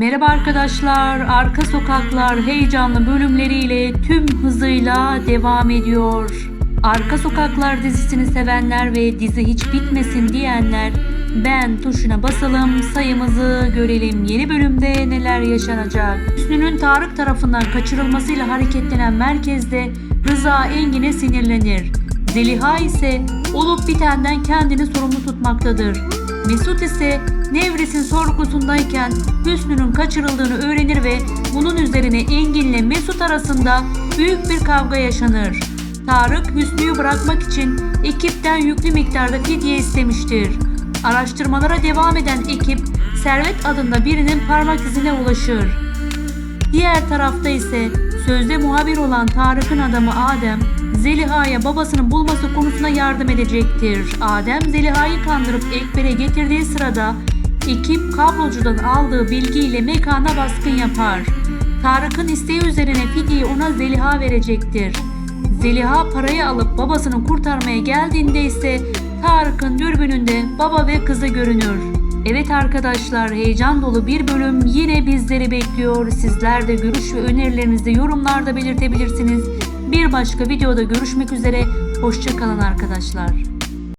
Merhaba arkadaşlar, Arka Sokaklar heyecanlı bölümleriyle tüm hızıyla devam ediyor. Arka Sokaklar dizisini sevenler ve dizi hiç bitmesin diyenler ben tuşuna basalım sayımızı görelim. Yeni bölümde neler yaşanacak? Hüsnü'nün Tarık tarafından kaçırılmasıyla hareketlenen merkezde Rıza Engin'e sinirlenir. Zeliha ise olup bitenden kendini sorumlu tutmaktadır. Mesut ise Nevres'in sorgusundayken Hüsnü'nün kaçırıldığını öğrenir ve bunun üzerine Engin'le Mesut arasında büyük bir kavga yaşanır. Tarık Hüsnü'yü bırakmak için ekipten yüklü miktarda fidye istemiştir. Araştırmalara devam eden ekip Servet adında birinin parmak izine ulaşır. Diğer tarafta ise sözde muhabir olan Tarık'ın adamı Adem, Zeliha'ya babasının bulması konusunda yardım edecektir. Adem, Zeliha'yı kandırıp Ekber'e getirdiği sırada ekip kablocudan aldığı bilgiyle mekana baskın yapar. Tarık'ın isteği üzerine fidyeyi ona Zeliha verecektir. Zeliha parayı alıp babasını kurtarmaya geldiğinde ise Tarık'ın dürbününde baba ve kızı görünür. Evet arkadaşlar heyecan dolu bir bölüm yine bizleri bekliyor. Sizler de görüş ve önerilerinizi yorumlarda belirtebilirsiniz. Bir başka videoda görüşmek üzere. Hoşçakalın arkadaşlar.